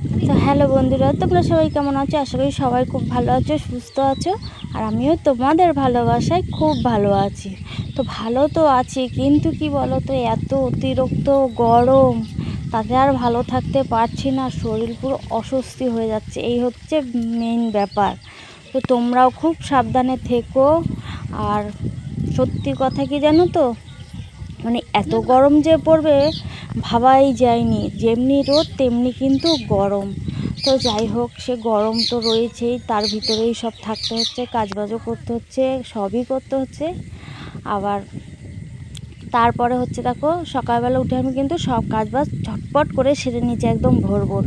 তো হ্যালো বন্ধুরা, তোমরা সবাই কেমন আছো? আশা করি সবাই খুব ভালো আছো, সুস্থ আছো। আর আমিও তোমাদের ভালোবাসায় খুব ভালো আছি। তো ভালো তো আছি, কিন্তু কি বলো তো এত অতিরিক্ত গরম, তাতে আর ভালো থাকতে পারছি না, শরীর পুরো অস্বস্তি হয়ে যাচ্ছে, এই হচ্ছে মেইন ব্যাপার। তো তোমরাও খুব সাবধানে থেকো, আর সত্যি কথা কি জানো তো এত গরম যে পড়বে ভাবাই যায়নি। যেমনি রোদ, তেমনি কিন্তু গরম। তো যাই হোক, সে গরম তো রয়েছেই, তার ভিতরেই সব থাকতে হচ্ছে, কাজবাজও করতে হচ্ছে, সবই করতে হচ্ছে। আবার তারপরে হচ্ছে দেখো, সকালবেলা উঠে আমি কিন্তু সব কাজবাজ ঝটপট করে সেরে নিয়েছি একদম ভোর ভোর।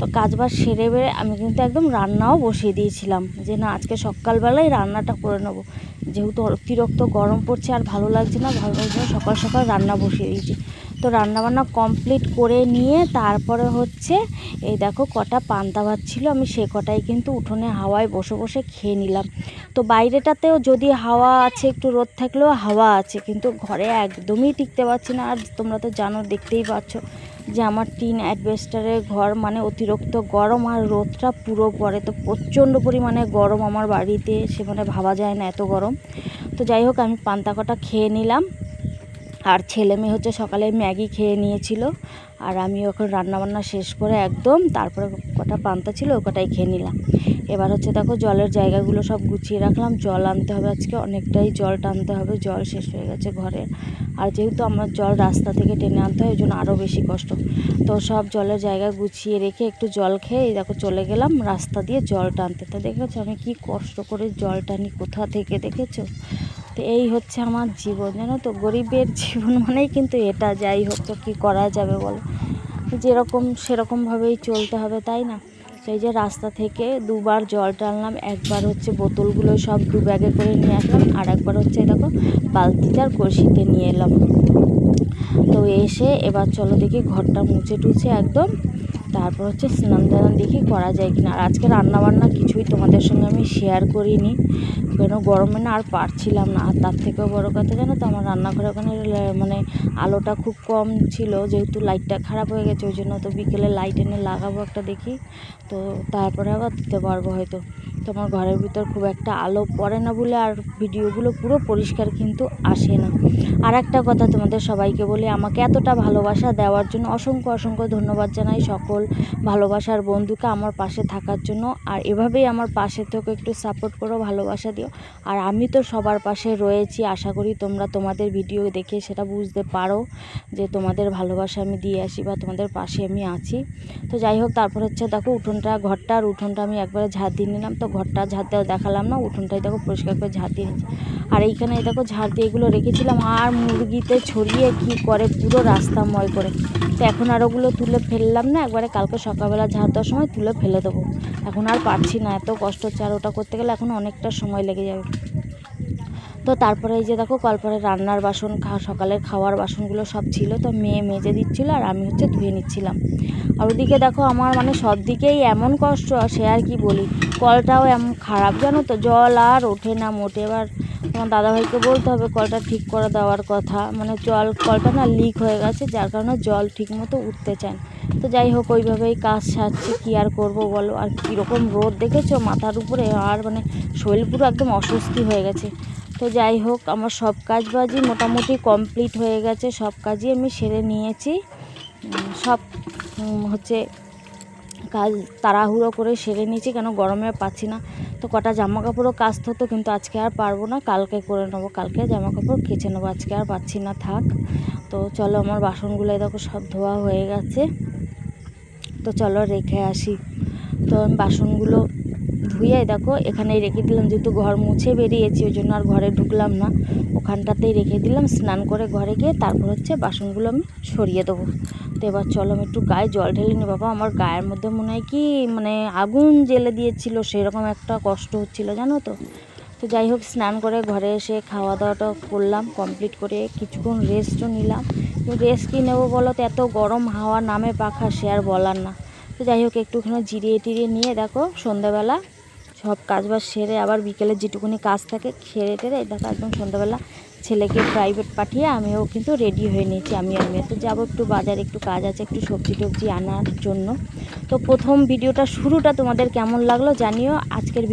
তো কাজবাজ সেরে বেড়ে আমি কিন্তু একদম রান্নাও বসিয়ে দিয়েছিলাম, যে না, আজকে সকালবেলায় রান্নাটা করে নেব। যেহেতু অতিরিক্ত গরম পড়ছে আর ভালো লাগছে না, ভালো লাগছে না, সকাল সকাল রান্না বসিয়ে দিয়েছি। তো রান্নাবান্না কমপ্লিট করে নিয়ে তারপরে হচ্ছে এই দেখো কটা পান্তা ভাত ছিল, আমি সে কটাই কিন্তু উঠোনে হাওয়ায় বসে বসে খেয়ে নিলাম। তো বাইরেটাতেও যদি হাওয়া আছে, একটু রোদ থাকলেও হাওয়া আছে, কিন্তু ঘরে একদমই টিকতে পারছি না। আর তোমরা তো জানো, দেখতেই পাচ্ছ। যে আমার টিন অ্যাডভেস্টারের ঘর মানে অতিরিক্ত গরম আর রোদটা পুরো পড়ে। তো প্রচণ্ড পরিমাণে গরম আমার বাড়িতে সে মানে ভাবা যায় না এত গরম। তো যাই হোক, আমি পান্তা কটা খেয়ে নিলাম। আর ছেলে মেয়ে হচ্ছে সকালে ম্যাগি খেয়ে নিয়েছিল। আর আমি ওখানে রান্নাবান্না শেষ করে একদম তারপরে কটা পান্তা ছিল ও কটাই খেয়ে নিলাম। এবার হচ্ছে দেখো জলের জায়গাগুলো সব গুছিয়ে রাখলাম। জল আনতে হবে আজকে, অনেকটাই জল টানতে হবে। জল শেষ হয়ে গেছে ঘরে। আর যেহেতু আমার জল রাস্তা থেকে টেনে আনতে হয় ওই জন্য আরও বেশি কষ্ট। তো সব জলের জায়গা গুছিয়ে রেখে একটু জল খেয়ে দেখো চলে গেলাম রাস্তা দিয়ে জল টানতে। তো দেখেছ আমি কি কষ্ট করে জল টানি, কোথা থেকে দেখেছ? তো এই হচ্ছে আমার জীবন, জানো তো? গরিবের জীবন মানেই কিন্তু এটা, যাই হোক তো কী করা যাবে বলো? যেরকম সেরকমভাবেই চলতে হবে, তাই না? এই যে রাস্তা থেকে দুবার জল টানলাম, একবার হচ্ছে বোতলগুলো সব দু ব্যাগে করে নিয়ে আসলাম, আর একবার হচ্ছে দেখো বালতিটার কলসিতে নিয়ে এলাম। তো এসে এবার চলো দেখি ঘরটা মুছে টুছে একদম তারপর হচ্ছে স্নান টান দেখি করা যায় কিনা। আর আজকে রান্না বান্না কিছুই তোমাদের সঙ্গে আমি শেয়ার করিনি। কেন গরমে না আর পারছিলাম না। আর তার থেকেও বড়ো কথা, জানো তো, আমার রান্নাঘরে ওখানে মানে আলোটা খুব কম ছিল, যেহেতু লাইটটা খারাপ হয়ে গেছে, ওই জন্য তো বিকেলে লাইট এনে লাগাবো একটা দেখি। তো তারপরে আবার দিতে পারব হয়তো। তো আমার ঘরের ভিতর খুব একটা আলো পড়ে না বলে আর ভিডিওগুলো পুরো পরিষ্কার কিন্তু আসে না। আর একটা কথা তোমাদের সবাইকে বলি, আমাকে এতটা ভালোবাসা দেওয়ার জন্য অসংখ্য অসংখ্য ধন্যবাদ জানাই সকল ভালোবাসার বন্ধুকে আমার পাশে থাকার জন্য। আর এভাবেই আমার পাশে থেকে একটু সাপোর্ট করো, ভালোবাসা দিও। আর আমি তো সবার পাশে রয়েছি, আশা করি তোমরা তোমাদের ভিডিও দেখে সেটা বুঝতে পারো যে তোমাদের ভালোবাসা আমি দিয়ে আসি বা তোমাদের পাশে আমি আছি। তো যাই হোক, তারপর হচ্ছে দেখো উঠোনটা, ঘরটা আর উঠোনটা আমি একবারে ঝাড় দিয়ে নিলাম। তো ঘরটা ঝাড় দেওয়া দেখালাম না, উঠোনটাই দেখো পরিষ্কার করে ঝাড় দিয়ে আর এইখানে দেখো ঝাড় দিয়ে এগুলো রেখেছিলাম, আর মুরগিতে ছড়িয়ে কি করে পুরো রাস্তা ময় করে। তো এখন আর ওগুলো তুলে ফেললাম না, একবারে কালকে সকালবেলা ঝাড় দেওয়ার সময় তুলে ফেলে দেবো। এখন আর পারছি না, এত কষ্ট হচ্ছে, আর ওটা করতে গেলে এখন অনেকটা সময় লেগে যাবে। তো তারপরে এই যে দেখো কলপরে রান্নার বাসন, খা, সকালের খাওয়ার বাসনগুলো সব ছিল, তো মেয়ে মেজে দিচ্ছিল আর আমি হচ্ছে ধুয়ে নিচ্ছিলাম। আর ওদিকে দেখো আমার মানে সব দিকেই এমন কষ্ট সে আর কি বলি। কলটাও এমন খারাপ, জানো তো? জল আর ওঠে না মোটে। এবার তোমার দাদাভাইকে বলতে হবে, কলটা ঠিক করে দেওয়ার কথা। মানে জল, কলটা না লিক হয়ে গেছে, যার কারণে জল ঠিক মতো উঠতে চায় না। তো যাই হোক, ওইভাবেই কাজ সারছি, কী আর করব বলো? আর কীরকম রোদ দেখেছ? মাথার উপরে আর মানে শরীর পুরো একদম অস্বস্তি হয়ে গেছে। তো যাই হোক, আমার সব কাজ বাজই মোটামুটি কমপ্লিট হয়ে গেছে। সব কাজই আমি সেরে নিয়েছি। সব হচ্ছে কাজ তাড়াহুড়ো করে সেরে নিয়েছি, কেন গরমে পাচ্ছি না। তো কটা জামা কাপড়ও কাচতে হতো, কিন্তু আজকে আর পারব না, কালকে করে নেব, কালকে জামা কাপড় কেচে নেব, আজকে আর পাচ্ছি না, থাক। তো চলো আমার বাসনগুলো দেখো সব ধোয়া হয়ে গেছে। তো চলো রেখে আসি। তো আমি বাসনগুলো ধুয়ে দেখো, এখানেই রেখে দিলাম, যেহেতু ঘর মুছে বেরিয়েছি, ওই জন্য আর ঘরে ঢুকলাম না। ওখানটাতেই রেখে দিলাম, স্নান করে ঘরে গিয়ে তারপর হচ্ছে বাসনগুলো আমি সরিয়ে দেবো। তো এবার চলো, আমি একটু গায়ে জল ঢেলে নি বাবা, আমার গায়ের মধ্যে মনে হয় কি মানে আগুন জ্বেলে দিয়েছিল, সেরকম একটা কষ্ট হচ্ছিল, জানো তো। তো যাই হোক, স্নান করে ঘরে এসে খাওয়া দাওয়াটা করলাম কমপ্লিট করে কিছুক্ষণ রেস্টও নিলাম। রেস্ট কী নেব বলো তো, এত গরম হাওয়া, নামে পাখা, সে আর বলার না। তো যাই হোক, একটুখানি জিরিয়ে টিরিয়ে নিয়ে দেখো, সন্ধ্যাবেলা সব কাজ বাজ সেরে আবার বিকেলে যেটুকুনি কাজ থাকে, সেরে টেরে, দেখো একদম সন্ধ্যাবেলা ছেলেকে প্রাইভেট পাঠিয়ে আমিও কিন্তু রেডি হয়ে নিয়েছি। আমি আর মেয়ে। তো যাব একটু বাজারে, একটু কাজ আছে, একটু সবজি টবজি আনার জন্য। তো প্রথম ভিডিওটা শুরুটা তোমাদের কেমন লাগল জানিও। আজকের